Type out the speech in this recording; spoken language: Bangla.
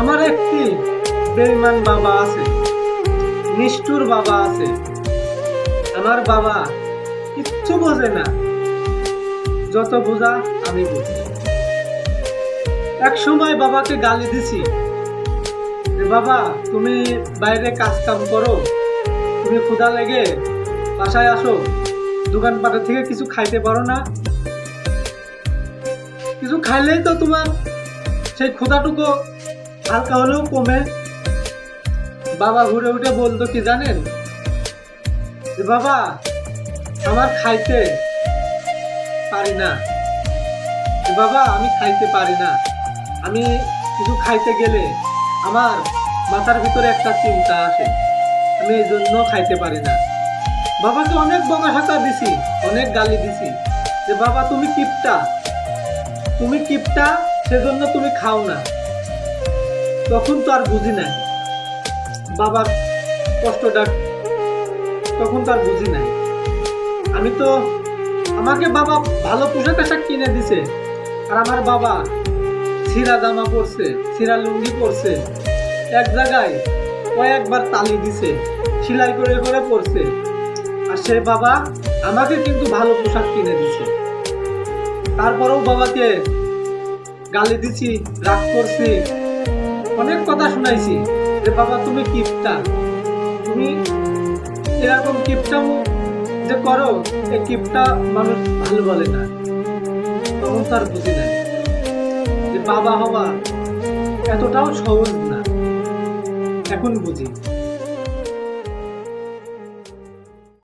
আমার একটি বেইমান বাবা আছে, নিষ্ঠুর বাবা আছে। আমার বাবা কিচ্ছু বোঝে না, যত বোঝা আমি বুঝি। এক সময় বাবাকে গালি দিছি বাবা, তুমি বাইরে কাজ কাম করো, তুমি ক্ষুধা লেগে বাসায় আসো, দোকানপাটের থেকে কিছু খাইতে পারো না। কিছু খাইলেই তো তোমার সেই ক্ষুধাটুকু হালকা হলেও কমে। বাবা ঘুরে উঠে বলতো কি জানেন? বাবা, আমার খাইতে পারি না। বাবা, আমি খাইতে পারি না। আমি কিছু খাইতে গেলে আমার মাথার ভিতরে একটা চিন্তা আসে। আমি এই জন্য খাইতে পারি না। বাবাকে অনেক বকাশাকা দিছি, অনেক গালি দিছি। যে বাবা, তুমি কিপটা। তুমি কিপটা, সেজন্য তুমি খাও না। তখন তো আর বুঝি নাই। বাবার কষ্টটা তখন তো আর বুঝি নাই। আমি তো, আমাকে বাবা ভালো পোশাক আশাক কিনে দিছে। আর আমার বাবা ছিঁড়া জামা পরছে, ছিঁড়া লুঙ্গি পরছে। এক জায়গায় কয়েকবার তালি দিছে, সেলাই করে করে পরছে। আর সে বাবা আমাকে কিন্তু ভালো পোশাক কিনে দিছে। তারপরেও বাবাকে গালি দিছি, রাগ করছি। অনেক কথা শুনাইছি যে, বাবা, তুমি কিপটা। তুমি এরকম কিপটা যে করো, এই কিপটা মানুষ ভালো বলে না। তখন তার বুঝি নাই যে, বাবা হওয়া এতটাও সহজ না। এখন বুঝি।